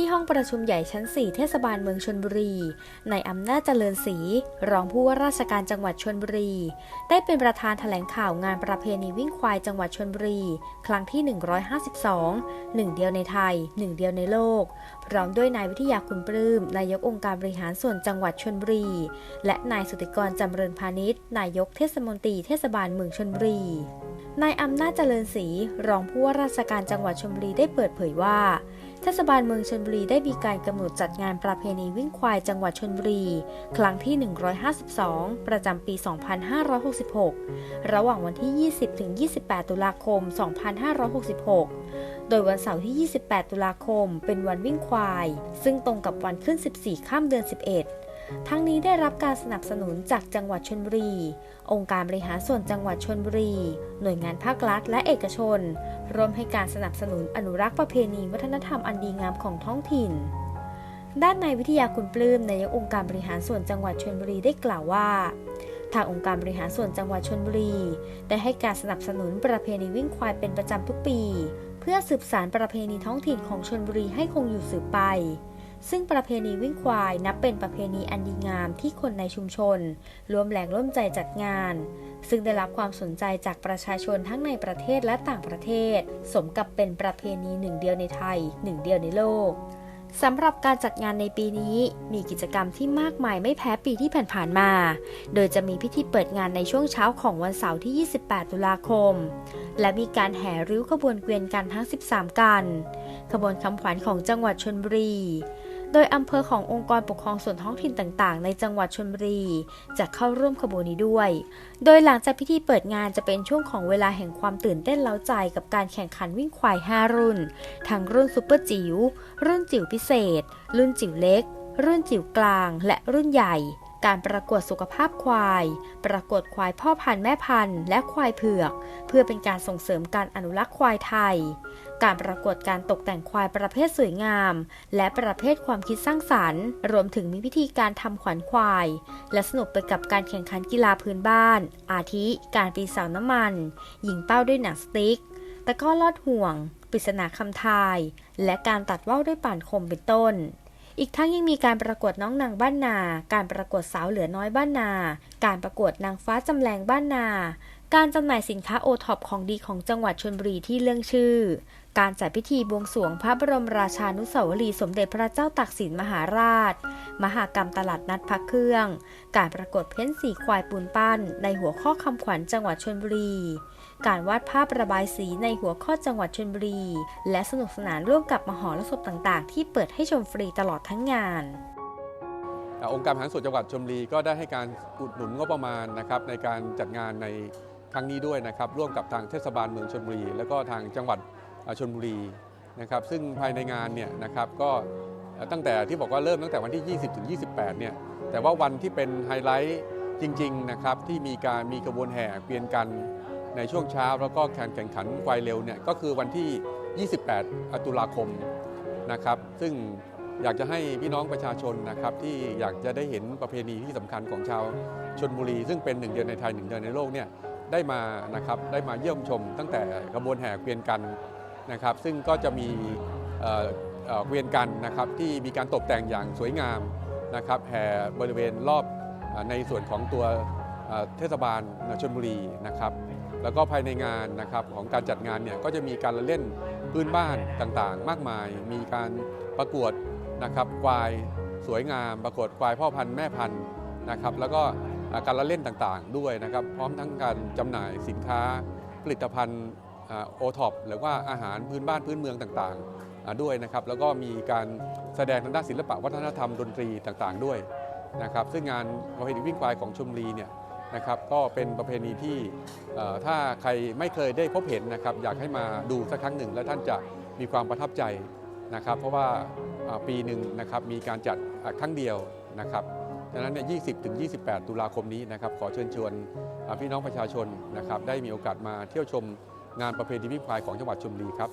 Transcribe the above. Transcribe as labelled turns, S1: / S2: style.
S1: ที่ห้องประชุมใหญ่ชั้น 4 เทศบาลเมืองชนบุรี ในอำนาจเจริญศรีรองผู้ว่าราชการจังหวัดชนบุรี ได้เป็นประธานแถลงข่าวงานประเพณีวิ่งควายจังหวัดชนบุรี ครั้งที่ 152หนึ่งเดียวในไทยหนึ่งเดียวในโลก พร้อมด้วยนายวิทยาคุณปลื้มนายกองค์การบริหารส่วนจังหวัดชนบุรี และนายสุติกรจำเริญพาณิชย์นายกเทศมนตรีเทศบาลเมืองชนบุรีนายอำนาจเจริญศรีรองผู้ว่าราชการจังหวัดชลบุรีได้เปิดเผยว่า เทศบาลเมืองชนบุรีได้มีการกำหนดจัดงานประเพณีวิ่งควายจังหวัดชนบุรี ครั้งที่ 152 ประจำปี 2566 ระหว่างวันที่ 20-28 ตุลาคม 2566 โดยวันเสาร์ที่ 28 ตุลาคม เป็นวันวิ่งควาย ซึ่งตรงกับวันขึ้น 14 ข้ามเดือน 11 ทั้งนี้ได้รับการสนับสนุนจากจังหวัดชนบุรี องค์การบริหารส่วนจังหวัดชนบุรี หน่วยงานภาครัฐและเอกชน ร่วมให้การสนับสนุนอนุรักษ์ประเพณีวัฒนธรรมอันดีงามของท้องถิ่น ด้านนายวิทยาคุณปลื้มนายกองค์การบริหารส่วนจังหวัดชนบุรีได้กล่าวว่าทางองค์การบริหารส่วนจังหวัดชนบุรี ได้ให้การสนับสนุนประเพณีวิ่งควายเป็นประจำทุกปี เพื่อสืบสานประเพณีท้องถิ่นของชนบุรีให้คงอยู่สืบไป ซึ่งประเพณีวิ่งควายนับเป็นประเพณีอันดีงามที่คนในชุมชนรวมแรงร่วมใจจัดงาน ซึ่งได้รับความสนใจจากประชาชนทั้งในประเทศและต่างประเทศ สมกับเป็นประเพณีหนึ่งเดียวในไทยหนึ่งเดียวในโลกสำหรับการจัดงานในปีนี้มีกิจกรรมที่มากมายไม่แพ้ปีที่ผ่านๆมา โดยจะมีพิธีเปิดงานในช่วงเช้าของวันเสาร์ที่ 28 ตุลาคม และมีการแห่ริ้วขบวนเกวียนกันทั้ง 13 กัน ขบวนคำขวัญของจังหวัดชนบุรี โดยอำเภอขององค์กรปกครองส่วนท้องถิ่นต่างๆ ในจังหวัดชนบุรี จะเข้าร่วมขบวนนี้ด้วย โดยหลังจากพิธีเปิดงานจะเป็นช่วงของเวลาแห่งความตื่นเต้นเล้าใจกับการแข่งขันวิ่งควาย 5 รุ่น ทั้งรุ่นซูเปอร์จิ๋ว รุ่นจิ๋วพิเศษ รุ่นจิ๋วเล็ก รุ่นจิ๋วกลาง และรุ่นใหญ่ การประกวดสุขภาพควาย ประกวดควายพ่อพันธุ์แม่พันธุ์ และควายเผือก เพื่อเป็นการส่งเสริมการอนุรักษ์ควายไทย การประกวดการตกแต่งควายประเภทสวยงาม และประเภทความคิดสร้างสรรค์ รวมถึงมีพิธีการทำขวัญควาย และสนุกไปกับการแข่งขันกีฬาพื้นบ้าน อาทิ การปีนเสาน้ำมัน ยิงเป้าด้วยหนังสติ๊ก ตะก้อลอดห่วง ปริศนาคำทาย และการตัดว่าวด้วยป่านคมเป็นต้น อีกทั้งยังมีการประกวดน้องนางบ้านนา การประกวดสาวเหลือน้อยบ้านนา การประกวดนางฟ้าจำแรงบ้านนา การจำหน่ายสินค้าโอท็อปของดีของจังหวัดชนบุรีที่เรื่องชื่อ การจัดพิธีบวงสรวงพระบรมราชานุสาวรีย์สมเด็จพระเจ้าตากสินมหาราช มหากรรมตลาดนัดพักเครื่อง การประกวดเพ้นสีควายปูนปั้น ในหัวข้อคำขวัญจังหวัดชนบุรี การวาดภาพระบายสีในหัวข้อจังหวัดชนบุรี และสนุกสนานร่วมกับมหรสพต่างๆ ที่เปิดให้ชมฟรีตลอดทั้งงาน
S2: องค์การบริหารส่วนจังหวัดชลบุรีก็ได้ให้การอุดหนุนงบประมาณนะครับในการจัดงานในครั้งนี้ด้วยนะครับ ร่วมกับทางเทศบาลเมืองชลบุรี แล้วก็ทางจังหวัดชลบุรีนะครับ ซึ่งภายในงานเนี่ยนะครับก็ตั้งแต่ที่บอกว่าเริ่มตั้งแต่วันที่ 20 ถึง 28 เนี่ย แต่ว่าวันที่เป็นไฮไลท์จริง ๆ นะครับ ที่มีการมีกระบวนแห่เกวียนกัน ในช่วงเช้าแล้วก็แข่งแข่งขันควายเร็วเนี่ยก็คือวันที่ 28 ตุลาคมนะครับ ซึ่งอยากจะให้พี่น้องประชาชนนะครับที่อยากจะได้เห็นประเพณีที่สำคัญของชาวชนบุรี ซึ่งเป็นหนึ่งเดียวในไทยหนึ่งเดียวในโลกเนี่ยได้มานะครับได้มาเยี่ยมชม ตั้งแต่ขบวนแห่เกวียนกันนะครับ ซึ่งก็จะมีเกวียนกันนะครับที่มีการตกแต่งอย่างสวยงามนะครับแห่บริเวณรอบในส่วนของตัว เทศบาลชนบุรีนะครับแล้วก็ภายในงานนะครับของการจัดงานเนี่ยก็จะมีการละเล่นพื้นบ้านต่างๆ มากมาย มีการประกวดนะครับควายสวยงาม ประกวดควายพ่อพันธุ์แม่พันธุ์นะครับแล้วก็การละเล่นต่างๆด้วยนะครับ พร้อมทั้งการจำหน่ายสินค้าผลิตภัณฑ์โอท็อปหรือว่าอาหารพื้นบ้านพื้นเมืองต่างๆด้วยนะครับแล้วก็มีการแสดงทางด้านศิลปะวัฒนธรรมดนตรีต่างๆด้วยนะครับซึ่งงานประเพณีวิ่งควายของชมรีเนี่ย นะครับก็เป็นประเพณีที่ถ้าใครไม่เคยได้พบเห็นนะครับอยากให้มาดูสักครั้งหนึ่ง และท่านจะมีความประทับใจนะครับ เพราะว่าปีหนึ่งนะครับมีการจัดครั้งเดียวนะครับดังนั้นเนี่ย20ถึง28 ตุลาคมนี้นะครับขอเชิญชวนพี่น้องประชาชนนะครับได้มีโอกาสมาเที่ยวชมงานประเพณีวิ่งควายของจังหวัดชลบุรีครับ